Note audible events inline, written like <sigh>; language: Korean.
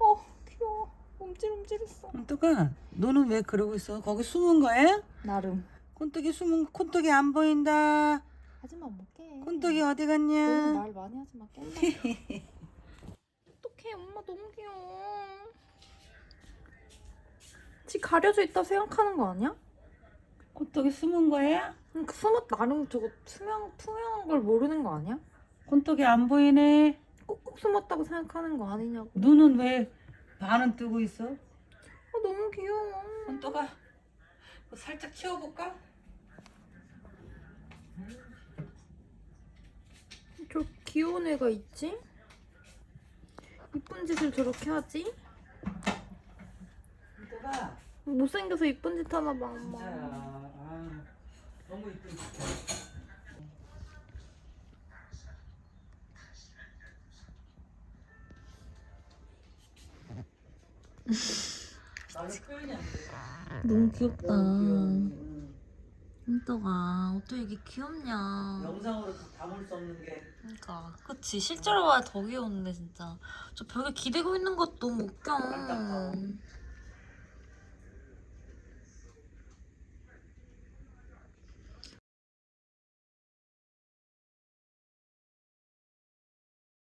어 귀여워. 움찔움찔했어. 콘떡아 너는 왜 그러고 있어? 거기 숨은 거야? 나름. 콘떡이 숨은 콘떡이 안 보인다. 하지마 못 깨. 콘떡이 어디 너무 갔냐? 말 많이 하지 마 깬다. <laughs> 어떡해 엄마 너무 귀여워. 지 가려져 있다 생각하는 거 아니야? 콘떡이 숨은 거야? 그 숨었 나름 저거 투명 투명한 걸 모르는 거 아니야? 콘떡이 안 보이네. 숨었다고 생각하는 거 아니냐고. 눈은 왜 반은 뜨고 있어? 아 너무 귀여워. 콘떡아 뭐 살짝 치워볼까? 저 귀여운 애가 있지? 이쁜 짓을 저렇게 하지? 콘떡아 못생겨서 이쁜 짓 하나 봐 진짜야. 엄마. 아, 너무 진 말로 표현이 안 돼. 너무 귀엽다. 너무. 음. 은떡아 어떻게 이게 귀엽냐. 영상으로 다 담을 수 없는 게 그러니까 그치 실제로 봐야 더 귀여운데 진짜 저 벽에 기대고 있는 것도 너무 웃겨.